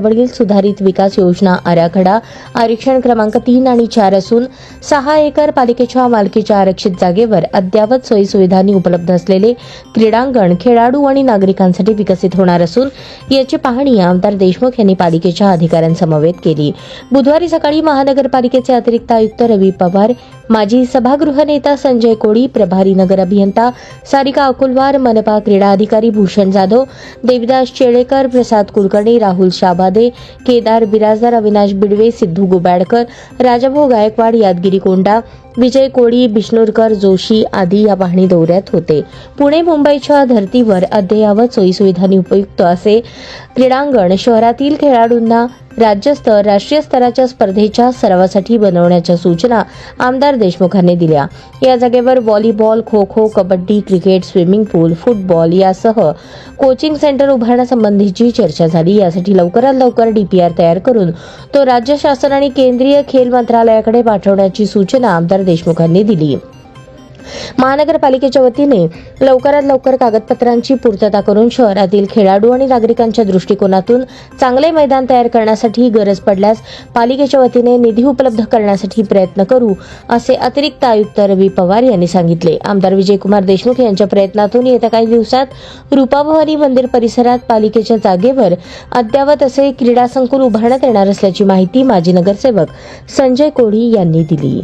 आवाज वडील सुधारित विकास योजना आराखडा आरक्षण क्रमांक तीन आणि चार असून सहा एकर पालिकेच्या मालकीच्या आरक्षित जागेवर अद्यावत सोयीसुविधांनी उपलब्ध असलेले क्रीडांगण खेळाडू आणि नागरिकांसाठी विकसित होणार असून याची पाहणी आमदार देशमुख यांनी पालिकेच्या अधिकाऱ्यांसमवेत केली. बुधवारी सकाळी महानगरपालिकेचे अतिरिक्त आयुक्त रवी पवार माजी सभागृह नेता संजय कोळी प्रभारी नगर अभियंता सारिका अकुलवार मनपा क्रीडा अधिकारी भूषण जाधव देविदास चेळेकर प्रसाद कुलकर्णी राहुल शाबादे केदार बिराजदार अविनाश बिडवे सिद्धू गुबाडकर राजाभाऊ गायकवाड यादगिरी कोंडा विजय कोळी बिष्णूरकर जोशी आदी या पाहणी दौऱ्यात होते. पुणे मुंबईच्या धर्तीवर अद्ययावत सोयीसुविधांनी उपयुक्त असे क्रीडांगण शहरातील खेळाडूंना राज्यस्तर राष्ट्रीय स्तराच्या स्पर्धेच्या सरावासाठी बनवण्याच्या सूचना आमदार देशमुखांनी दिल्या. या जागेवर volleyball kho kho kabaddi cricket swimming pool football यासह कोचिंग सेंटर उभारण्यासंबंधीची चर्चा झाली. यासाठी लवकरात लवकर डीपीआर तयार करून तो राज्य शासन आणि केंद्रीय खेल मंत्रालयाकडे पाठवण्याची सूचना आमदार देशमुखांनी दिली. महानगरपालिकेच्या वतीने लवकरात लवकर कागदपत्रांची पूर्तता करून शहरातील खेळाडू आणि नागरिकांच्या दृष्टिकोनातून चांगले मैदान तयार करण्यासाठी गरज पडल्यास पालिकेच्या वतीने निधी उपलब्ध करण्यासाठी प्रयत्न करू असे अतिरिक्त आयुक्त रवी पवार यांनी सांगितले. आमदार विजयकुमार देशमुख यांच्या प्रयत्नातून येत्या काही दिवसात रूपाभवानी मंदिर परिसरात पालिकेच्या जागेवर अद्ययावत असे क्रीडा संकुल उभारण्यात येणार असल्याची माहिती माजी नगरसेवक संजय कोढी यांनी दिली.